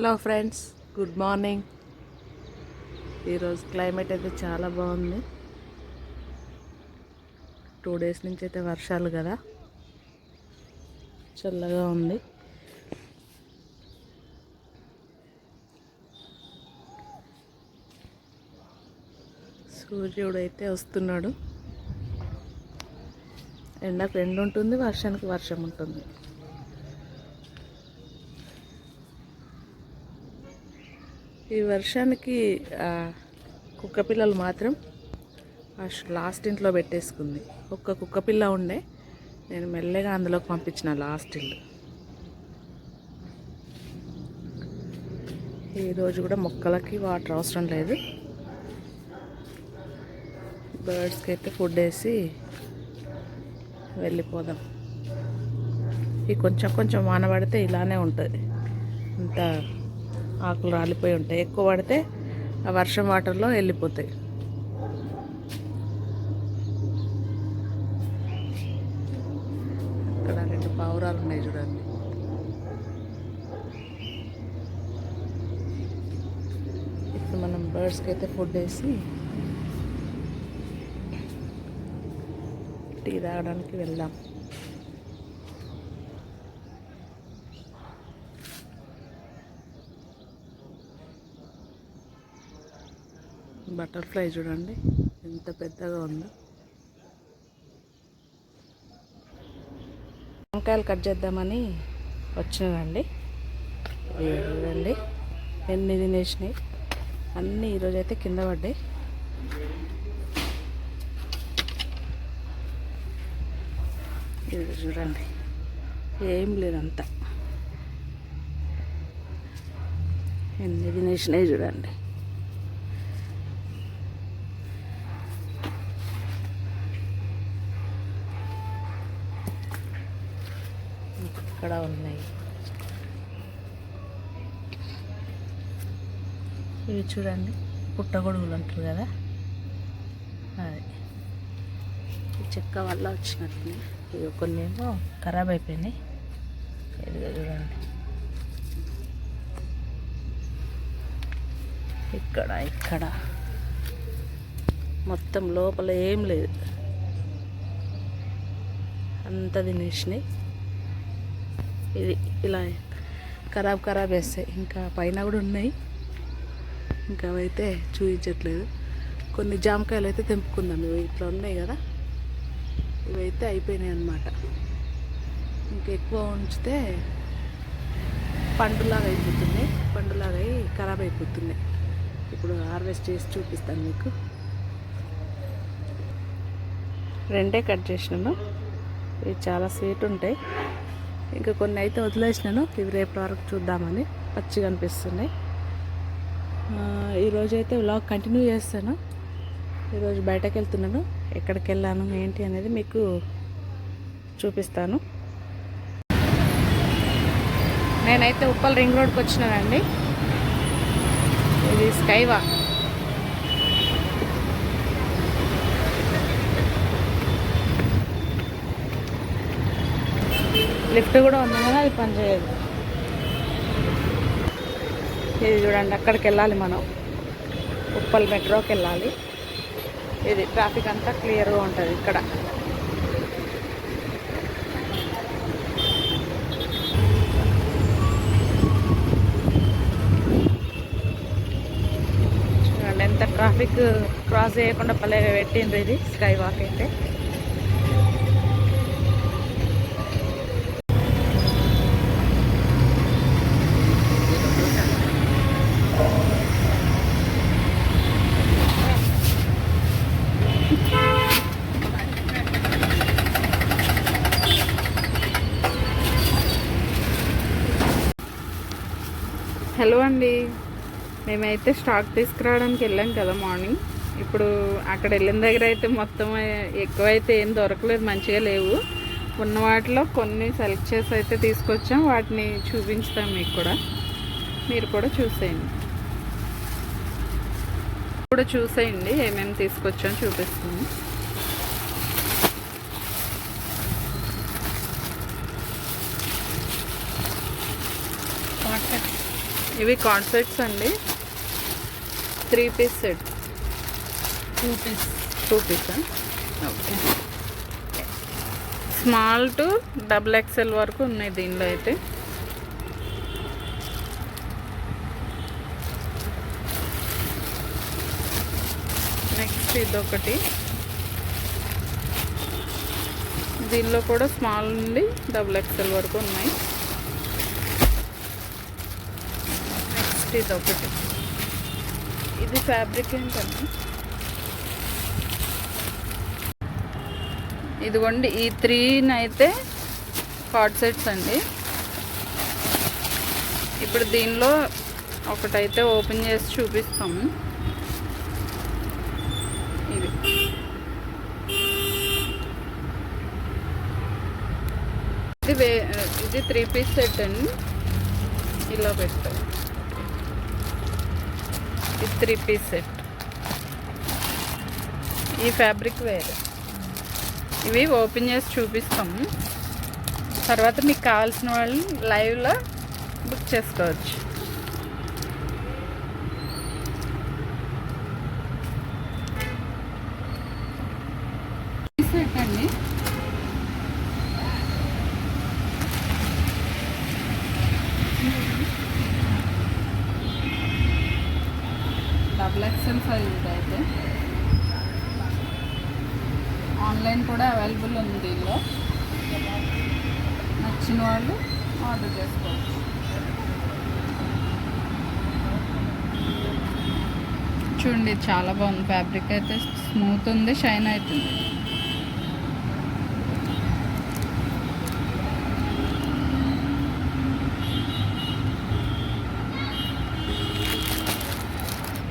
Hello friends good morning ఈరోజు climate అయితే చాలా బాగుంది. టూ డేస్ నుంచి అయితే వర్షాలు కదా. చల్లగా ఉంది. సూర్యుడు అయితే వస్తున్నాడు. ఎండకు ఎండ ఉంటుంది వర్షానికి వర్షం ఉంటుంది. ఈ వర్షానికి కుక్క పిల్లలు మాత్రం లాస్ట్ ఇంట్లో పెట్టేసుకుంది. ఒక్క కుక్క పిల్ల ఉండే. నేను మెల్లగా అందులోకి పంపించిన లాస్ట్ ఇల్లు. ఈరోజు కూడా మొక్కలకి వాటర్ అవసరం లేదు. బర్డ్స్కి అయితే ఫుడ్ వేసి వెళ్ళిపోదాం. ఈ కొంచెం కొంచెం వాన పడితే ఇలానే ఉంటుంది. అంత ఆకులు రాలిపోయి ఉంటాయి. ఎక్కువ పడితే ఆ వర్షం వాటర్లో వెళ్ళిపోతాయి. ఇక్కడ రెండు పావురాలు ఉన్నాయి చూడండి. ఇప్పుడు మనం బర్డ్స్కి అయితే ఫుడ్ వేసి టీ తాగడానికి వెళ్దాం. బటర్ఫ్లై చూడండి. ఎంత పెద్దగా ఉందో. వంకాయలు కట్ చేద్దామని వచ్చినానండి. చూడండి. ఎన్ని తినేసినాయి. అన్నీ ఈరోజు అయితే కింద పడ్డాయి. ఇది చూడండి. ఏం లేదంతా. ఎన్ని తినేసినాయి చూడండి. ఇక్కడ ఉన్నాయి. ఇవి చూడండి పుట్టగొడుగులు అంటారు కదా? అది. చెక్క వల్ల వచ్చినట్టు ఇవి కొన్ని ఏమో ఖరాబ్ అయిపోయినాయి. ఇదిగో చూడండి. ఇక్కడ ఇక్కడ. మొత్తం లోపల ఏం లేదు. అంత తినేసినాయి. ఇది ఇలా ఖరాబ్ ఖరాబ్ వేస్తాయి. ఇంకా పైన కూడా ఉన్నాయి. ఇంకా అవైతే చూపించట్లేదు. కొన్ని జామకాయలు అయితే తెంపుకుందాం. ఇవి ఇట్లా ఉన్నాయి కదా. ఇవైతే అయిపోయినాయి అన్నమాట. ఇంకా ఎక్కువ ఉంచితే పండులాగా అయిపోతున్నాయి. పండులాగా అయి ఖరాబ్ అయిపోతున్నాయి. ఇప్పుడు హార్వెస్ట్ చేసి చూపిస్తాను మీకు. రెండే కట్ చేసినాను. ఇవి చాలా స్వీట్ ఉంటాయి. ఇంకా కొన్ని అయితే వదిలేసినాను. ఇవి రేపటి వరకు చూద్దామని పచ్చిగా అనిపిస్తున్నాయి. ఈరోజు అయితే వ్లాగ్ కంటిన్యూ చేస్తాను. ఈరోజు బయటకు వెళ్తున్నాను. ఎక్కడికి వెళ్ళాను ఏంటి అనేది మీకు చూపిస్తాను. నేనైతే ఉప్పల్ రింగ్ రోడ్కి వచ్చినానండి. ఇది స్కైవా. లిఫ్ట్ కూడా ఉంది కదా అది పనిచేయదు ఇది చూడండి అక్కడికి వెళ్ళాలి మనం. ఉప్పల్ మెట్రోకి వెళ్ళాలి. ఇది ట్రాఫిక్ అంతా క్లియర్గా ఉంటుంది ఇక్కడ. చూడండి ఎంత ట్రాఫిక్ క్రాస్ చేయకుండా పల్లె పెట్టిండ్రు ఇది స్కై వాక్ అయితే. హలో అండి. మేమైతే స్టాక్ తీసుకురావడానికి వెళ్ళాం కదా మార్నింగ్. ఇప్పుడు అక్కడ వెళ్ళిన దగ్గర అయితే మొత్తం ఎక్కువైతే ఏం దొరకలేదు మంచిగా లేవు. ఉన్న వాటిలో కొన్ని సెలెక్ట్ చేసి అయితే తీసుకొచ్చాం. వాటిని చూపించుతాం మీకు కూడా. మీరు కూడా చూసేయండి. కూడా చూసేయండి. ఏమేమి తీసుకొచ్చాం చూపిస్తాము ఇవి కార్డ్ సెట్స్ అండి three piece set two piece two piece okay small to double XL వరకు ఉన్నాయి దీనిలో అయితే. నెక్స్ట్ ఇదొకటి. దీనిలో కూడా స్మాల్ నుండి డబుల్ ఎక్స్ఎల్ వరకు ఉన్నాయి. నెక్స్ట్ ఒకటి. ఇది ఫ్యాబ్రిక్ ఏంటండి ఇదిగోండి ఈ త్రీని అయితే కార్డ్ సెట్స్ అండి. ఇప్పుడు దీనిలో ఒకటైతే ఓపెన్ చేసి చూపిస్తాము. ఇది. ఇది వే ఇది త్రీ పీస్ సెట్ అండి. ఇలా పెట్టారు. Three piece set. ఈ ఫ్యాబ్రిక్ వేరే. ఇవి ఓపెన్ చేసి చూపిస్తాము తర్వాత మీకు కావాల్సిన వాళ్ళు లైవ్లో బుక్ చేసుకోవచ్చు. సెట్ అండి. డబుల్ ఎక్స్ఎల్ సైజ్ అయితే. ఆన్లైన్ కూడా అవైలబుల్ ఉంది దీనిలో. నచ్చిన వాళ్ళు ఆర్డర్ చేసుకోవచ్చు. చూడండి చాలా బాగుంది. ఫ్యాబ్రిక్ అయితే స్మూత్ ఉంది షైన్ అవుతుంది.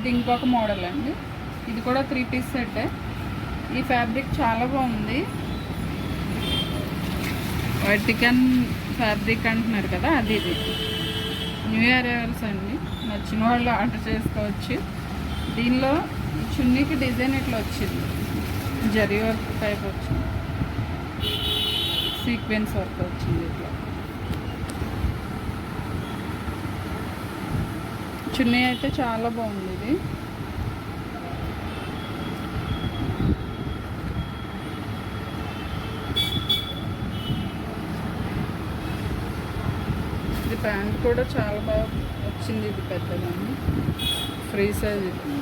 ఇది ఇంకొక మోడల్ అండి. ఇది కూడా త్రీ పీస్ సెట్. ఈ ఫ్యాబ్రిక్ చాలా బాగుంది. వర్టికన్ ఫ్యాబ్రిక్ అంటున్నారు కదా అది ఇది. న్యూ ఇయర్ ఎవర్స్ అండి. నచ్చిన వాళ్ళు ఆర్డర్ చేసుకోవచ్చు. దీనిలో చున్నీకి డిజైన్ ఇట్లా వచ్చింది. జరీ వర్క్ టైప్ వచ్చింది. సీక్వెన్స్ వర్క్ వచ్చింది ఇట్లా. చున్నీ అయితే చాలా బాగుంది ఇది. ఇది ప్యాంట్ కూడా చాలా బాగా వచ్చింది ఇది పెద్దదాన్ని. ఫ్రీ సైజ్ ఇది.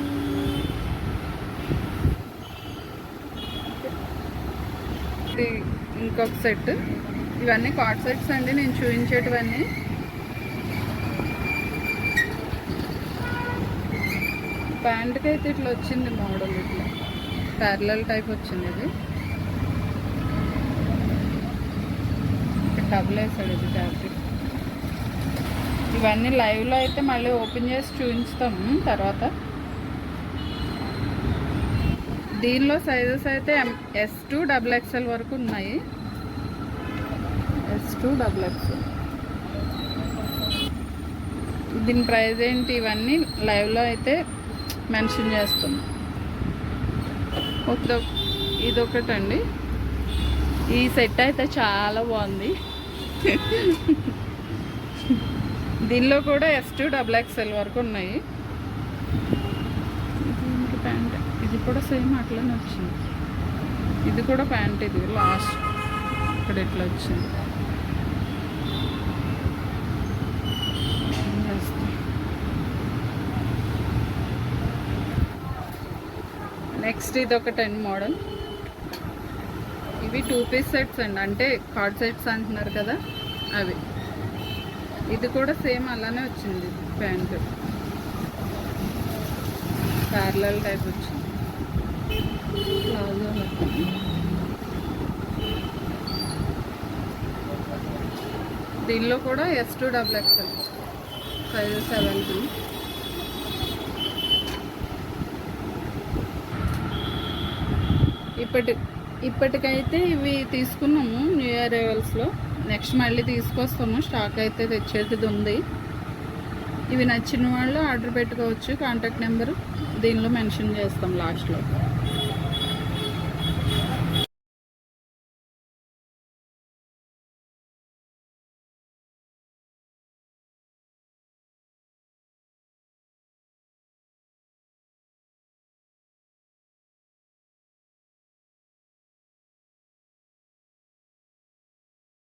ఇది ఇంకొక సెట్. ఇవన్నీ కార్డ్ సెట్స్ అండి నేను చూపించేటివన్నీ. ప్యాంట్కి అయితే ఇట్లా వచ్చింది మోడల్ ఇట్లా. ప్యారలల్ టైప్ వచ్చింది ఇది. డబుల్ వేసాడు ఇది ఫ్యాబ్రిక్. ఇవన్నీ లైవ్లో అయితే మళ్ళీ ఓపెన్ చేసి చూపించుతాం తర్వాత. దీనిలో సైజెస్ అయితే ఎస్ టూ డబుల్ ఎక్స్ఎల్ వరకు ఉన్నాయి. S to double XL. దీని ప్రైస్ ఏంటి ఇవన్నీ లైవ్లో అయితే మెన్షన్ చేస్తాం. ఇదొకటండి. ఈ సెట్ అయితే చాలా బాగుంది. దీనిలో కూడా ఎస్ టూ డబుల్ ఎక్స్ఎల్ వరకు ఉన్నాయి. ప్యాంట్. ఇది కూడా సేమ్ అట్లనే వచ్చింది. ఇది కూడా ప్యాంట్ ఇది లాస్ట్. ఇక్కడ ఇట్లా వచ్చింది ఏం చేస్తాం? నెక్స్ట్ ఇది టెన్ మోడల్. ఇవి టూ పీస్ సెట్స్ అండి. అంటే కార్డ్ సెట్స్ అంటున్నారు కదా అవి. ఇది కూడా సేమ్ అలానే వచ్చింది ప్యాంటు. ప్యారలల్ టైప్ వచ్చింది. ప్లాజో దీనిలో కూడా S to double XL sizes available ఇప్పటి ఇప్పటికైతే ఇవి తీసుకున్నాము న్యూ ఇయర్ అరైవల్స్లో నెక్స్ట్ మళ్ళీ తీసుకొస్తాము. స్టాక్ అయితే తెచ్చేది ఉంది. ఇవి నచ్చిన వాళ్ళు ఆర్డర్ పెట్టుకోవచ్చు. కాంటాక్ట్ నెంబర్ దీనిలో మెన్షన్ చేస్తాం లాస్ట్లో.